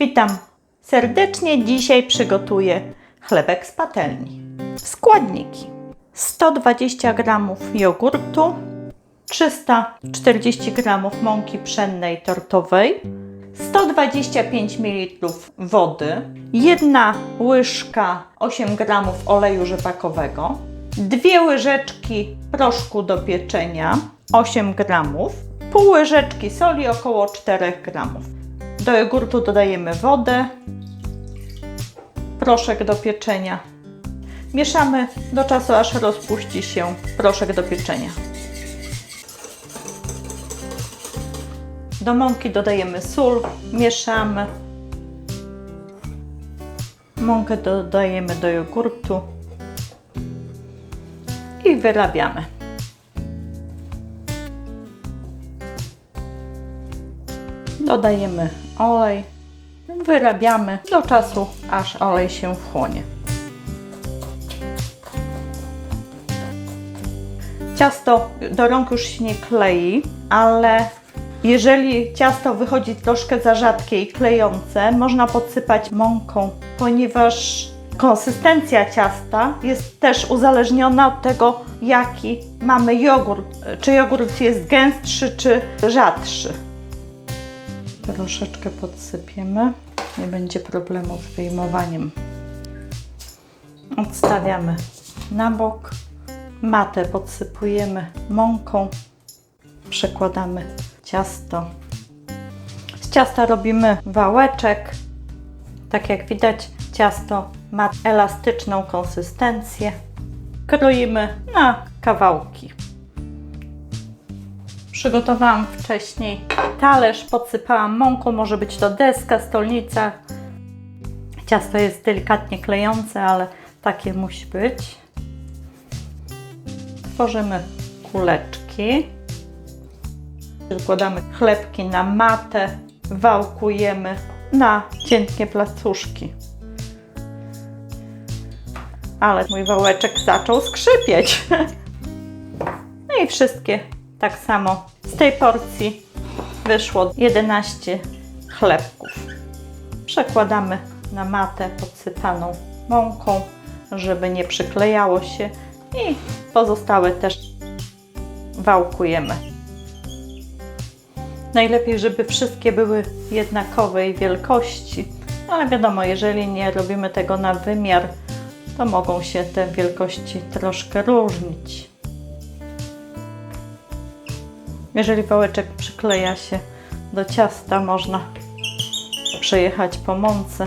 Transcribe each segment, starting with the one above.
Witam serdecznie. Dzisiaj przygotuję chlebek z patelni. Składniki: 120 g jogurtu, 340 g mąki pszennej tortowej, 125 ml wody, 1 łyżka 8 g oleju rzepakowego, 2 łyżeczki proszku do pieczenia 8 g, pół łyżeczki soli około 4 g. Do jogurtu dodajemy wodę, proszek do pieczenia. Mieszamy do czasu, aż rozpuści się proszek do pieczenia. Do mąki dodajemy sól, mieszamy. Mąkę dodajemy do jogurtu i wyrabiamy. Dodajemy olej, wyrabiamy do czasu, aż olej się wchłonie. Ciasto do rąk już się nie klei, ale jeżeli ciasto wychodzi troszkę za rzadkie i klejące, można podsypać mąką, ponieważ konsystencja ciasta jest też uzależniona od tego, jaki mamy jogurt. Czy jogurt jest gęstszy, czy rzadszy. Troszeczkę podsypiemy, nie będzie problemu z wyjmowaniem. Odstawiamy na bok. Matę podsypujemy mąką, przekładamy ciasto. Z ciasta robimy wałeczek. Tak jak widać, ciasto ma elastyczną konsystencję. Kroimy na kawałki. Przygotowałam wcześniej talerz, podsypałam mąką, może być to deska, stolnica. Ciasto jest delikatnie klejące, ale takie musi być. Tworzymy kuleczki. Wkładamy chlebki na matę, wałkujemy na cienkie placuszki. Ale mój wałeczek zaczął skrzypieć. No i wszystkie tak samo. Z tej porcji wyszło 11 chlebków. Przekładamy na matę podsypaną mąką, żeby nie przyklejało się i pozostałe też wałkujemy. Najlepiej, żeby wszystkie były jednakowej wielkości, ale wiadomo, jeżeli nie robimy tego na wymiar, to mogą się te wielkości troszkę różnić. Jeżeli wałeczek przykleja się do ciasta, można przejechać po mące.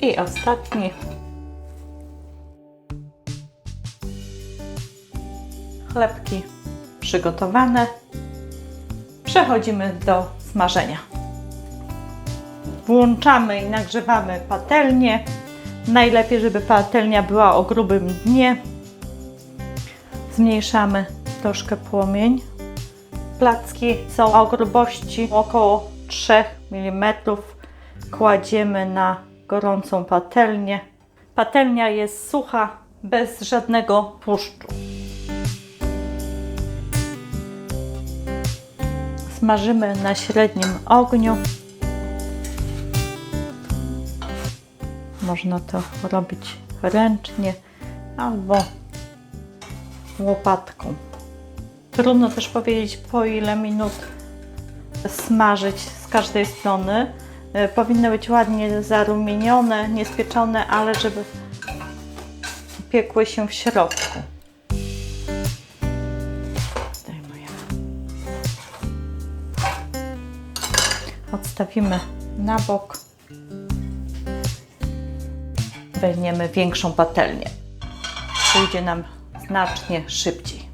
I ostatni. Chlebki przygotowane. Przechodzimy do smażenia. Włączamy i nagrzewamy patelnię. Najlepiej, żeby patelnia była o grubym dnie. Zmniejszamy troszkę płomień. Placki są o grubości około 3 mm. Kładziemy na gorącą patelnię. Patelnia jest sucha, bez żadnego tłuszczu. Smażymy na średnim ogniu. Można to robić ręcznie albo łopatką. Trudno też powiedzieć po ile minut smażyć z każdej strony. E, Powinny być ładnie zarumienione, niespieczone, ale żeby piekły się w środku. Odstawimy na bok. Weźmiemy większą patelnię. Pójdzie nam znacznie szybciej.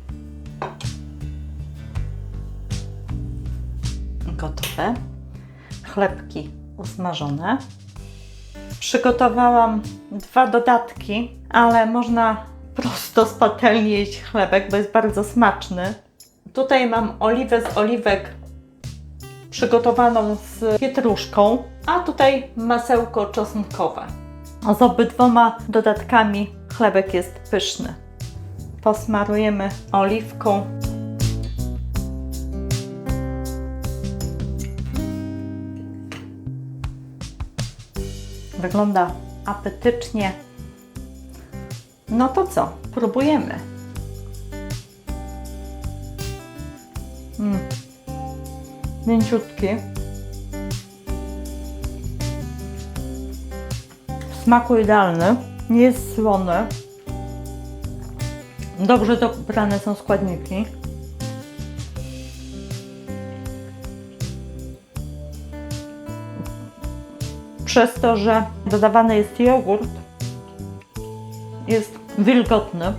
Gotowe. Chlebki usmażone. Przygotowałam dwa dodatki, ale można prosto z patelni jeść chlebek, bo jest bardzo smaczny. Tutaj mam oliwę z oliwek przygotowaną z pietruszką, a tutaj masełko czosnkowe. Z obydwoma dodatkami chlebek jest pyszny. Posmarujemy oliwką. Wygląda apetycznie. No to co? Próbujemy. Mm. Mięciutki. W smaku idealny. Nie jest słony. Dobrze dobrane są składniki. Przez to, że dodawany jest jogurt, jest wilgotny.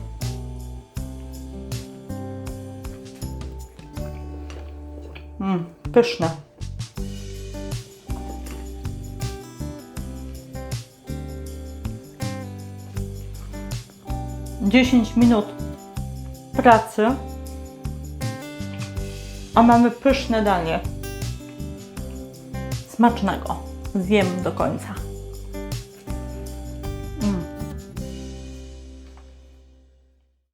Mm, pyszne. Dziesięć minut pracy, a mamy pyszne danie. Smacznego. Zjem do końca.